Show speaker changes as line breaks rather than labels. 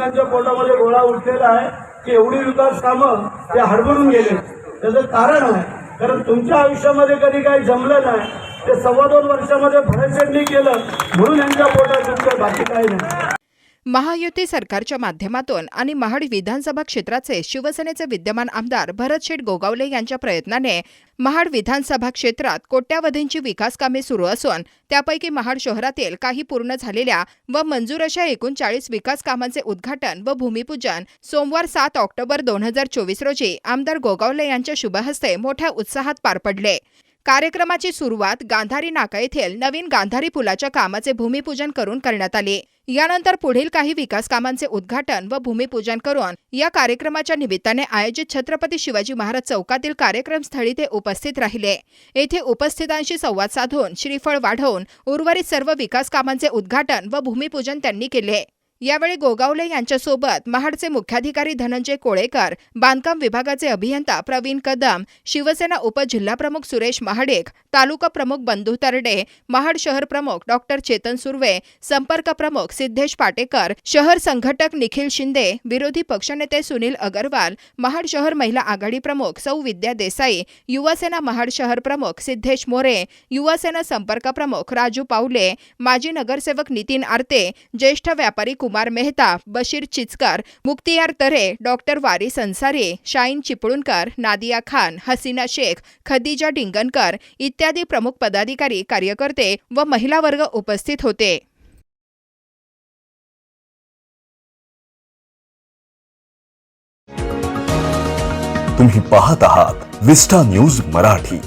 लोकांच्या पोटामध्ये गोळा उठलेला आहे की एवढी विकास कामं ते हडबडून गेले. त्याचं कारण आहे. कारण तुमच्या आयुष्यामध्ये कधी काही जमलं नाही. ते सव्वा दोन वर्षामध्ये भरतशेडणी केलं. म्हणून यांच्या पोटात तुमचं बाकी काही नाही.
महायुती सरकारच्या माध्यमातून आणि महाड विधानसभा क्षेत्राचे शिवसेनेचे विद्यमान आमदार भरत शेठ गोगावले यांच्या प्रयत्नाने महाड विधानसभा क्षेत्रात कोट्यावधींची विकास कामे सुरू असून त्यापैकी महाड शहरातील काही पूर्ण झालेल्या व मंजूर अशा एकूण चाळीस विकास कामांचे उद्घाटन व भूमिपूजन सोमवार सात ऑक्टोबर दोन हजार चोवीस रोजी आमदार गोगावले यांच्या शुभहस्ते मोठ्या उत्साहात पार पडले. कार्यक्रमाची सुरुवात गांधारी नाका येथील नवीन गांधारी पुलाच्या कामाचे भूमिपूजन करून करण्यात आले. यानंतर पुढील काही विकास कामांचे उद्घाटन व भूमिपूजन करून या कार्यक्रमाच्या निमित्ताने आयोजित छत्रपती शिवाजी महाराज चौकातील कार्यक्रमस्थळी ते उपस्थित राहिले. येथे उपस्थितांशी संवाद साधून श्रीफळ वाढवून उर्वरित सर्व विकास कामांचे उद्घाटन व भूमिपूजन त्यांनी केले. यावेळी गोगावले यांच्यासोबत महाडचे मुख्याधिकारी धनंजय कोळेकर बांधकाम विभागाचे अभियंता प्रवीण कदम शिवसेना उपजिल्हाप्रमुख सुरेश महाडेक तालुका प्रमुख बंधू तरडे महाड शहर प्रमुख डॉक्टर चेतन सुर्वे संपर्क प्रमुख सिद्धेश पाटेकर शहर संघटक निखिल शिंदे विरोधी पक्षनेते सुनील अगरवाल महाड शहर महिला आघाडी प्रमुख सौ विद्या देसाई युवासेना महाड शहर प्रमुख सिद्धेश मोरे युवासेना संपर्क प्रमुख राजू पावले माजी नगरसेवक नितीन आरते ज्येष्ठ व्यापारी कुमार मेहता बशीर चिचकर मुक्तियार तरे डॉक्टर वारिस अन्सारी शाईन चिपळूणकर नादिया खान हसीना शेख खदिजा डिंगनकर इत्यादी प्रमुख पदाधिकारी कार्यकर्ते व महिला वर्ग उपस्थित होते.
तुम्ही पाहत आहात विस्टा न्यूज मराठी.